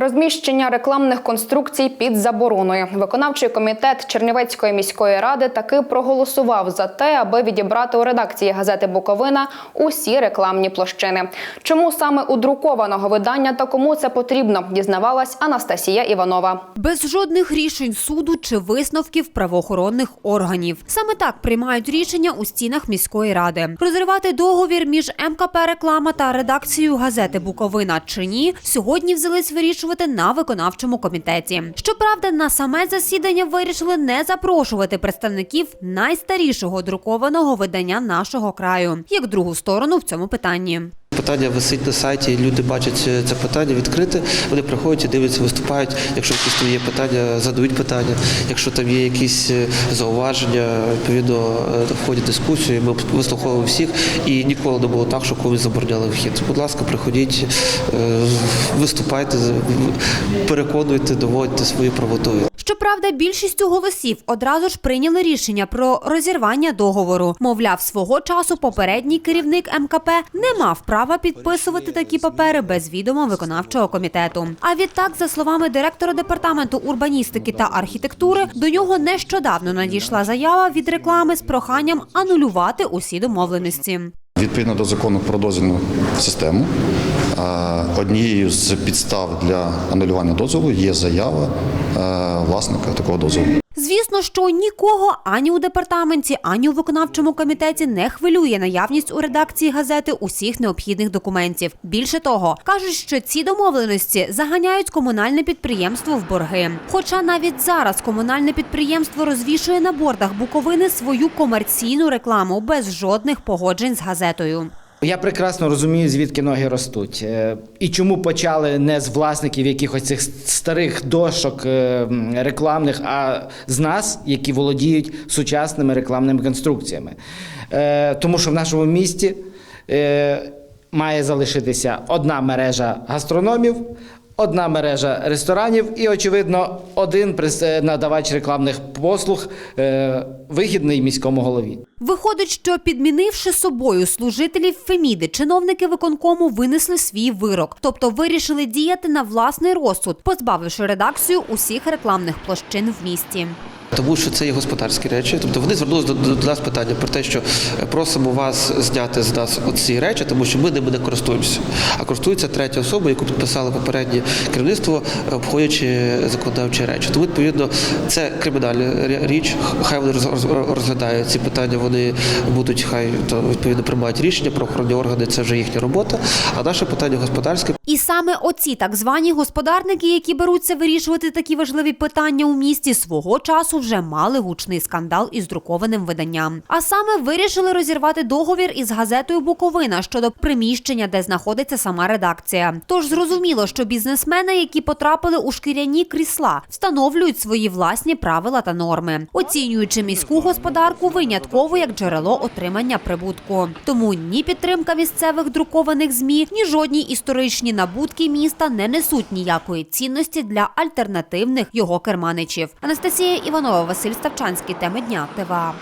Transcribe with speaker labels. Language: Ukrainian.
Speaker 1: Розміщення рекламних конструкцій під забороною. Виконавчий комітет Чернівецької міської ради таки проголосував за те, аби відібрати у редакції газети Буковина усі рекламні площини. Чому саме у друкованого видання та кому це потрібно, дізнавалась Анастасія Іванова.
Speaker 2: Без жодних рішень суду чи висновків правоохоронних органів. Саме так приймають рішення у стінах міської ради. Розривати договір між МКП Реклама та редакцією газети Буковина чи ні, сьогодні взялись вирішувати на виконавчому комітеті. Щоправда, на саме засідання вирішили не запрошувати представників найстарішого друкованого видання нашого краю, як другу сторону в цьому питанні.
Speaker 3: Питання висить на сайті, люди бачать е, це питання відкрите, вони приходять і дивляться, виступають. Якщо якісь там є питання, задають питання. Якщо там є якісь е, зауваження, відповідно е, входять в дискусію, ми вислуховуємо всіх і ніколи не було так, що комусь забороняли вхід. Будь ласка, приходіть, виступайте, переконуйте, доводьте свою правоту.
Speaker 2: Щоправда, більшістю голосів одразу ж прийняли рішення про розірвання договору. Мовляв, свого часу попередній керівник МКП не мав права підписувати такі папери без відома виконавчого комітету. А відтак, за словами директора департаменту урбаністики та архітектури, до нього нещодавно надійшла заява від реклами з проханням анулювати усі домовленості.
Speaker 4: Відповідно до закону про дозвільну систему, однією з підстав для анулювання дозволу є заява е, власника такого дозволу.
Speaker 2: Звісно, що нікого ані у департаменті, ані у виконавчому комітеті не хвилює наявність у редакції газети усіх необхідних документів. Більше того, кажуть, що ці домовленості заганяють комунальне підприємство в борги. Хоча навіть зараз комунальне підприємство розвішує на бордах Буковини свою комерційну рекламу без жодних погоджень з газетою.
Speaker 5: Я прекрасно розумію, звідки ноги ростуть. Е, І чому почали не з власників якихось цих старих дошок е, рекламних, а з нас, які володіють сучасними рекламними конструкціями. Е, Тому що в нашому місті має залишитися одна мережа гастрономів, одна мережа ресторанів і, очевидно, один е, надавач рекламних послуг, е, вигідний міському голові.
Speaker 2: Виходить, що підмінивши собою служителів Феміди, чиновники виконкому винесли свій вирок, тобто вирішили діяти на власний розсуд, позбавивши редакцію усіх рекламних площин в місті.
Speaker 3: Тому що це є господарські речі. Тобто вони звернулися до, до, нас питання про те, що е, просимо вас зняти з нас оці речі, тому що ми ними не користуємося. А користується третя особа, яку підписало попереднє керівництво, е, обходячи законодавчі речі. Тому відповідно це кримінальна річ. Хай вони роз- роз- розглядають ці питання. Вони будуть хай то відповідно приймають рішення. Правоохоронні органи це вже їхня робота. А наше питання господарське.
Speaker 2: І саме оці так звані господарники, які беруться вирішувати такі важливі питання у місті, свого часу вже мали гучний скандал із друкованим виданням. А саме вирішили розірвати договір із газетою Буковина щодо приміщення, де знаходиться сама редакція. Тож зрозуміло, що бізнесмени, які потрапили у шкіряні крісла, встановлюють свої власні правила та норми, оцінюючи міську господарку винятково як джерело отримання прибутку. Тому ні підтримка місцевих друкованих змі, ні жодні історичні набутки міста не несуть ніякої цінності для альтернативних його керманичів. Анастасія Іванова, Василь Ставчанський. Теми дня ТВА.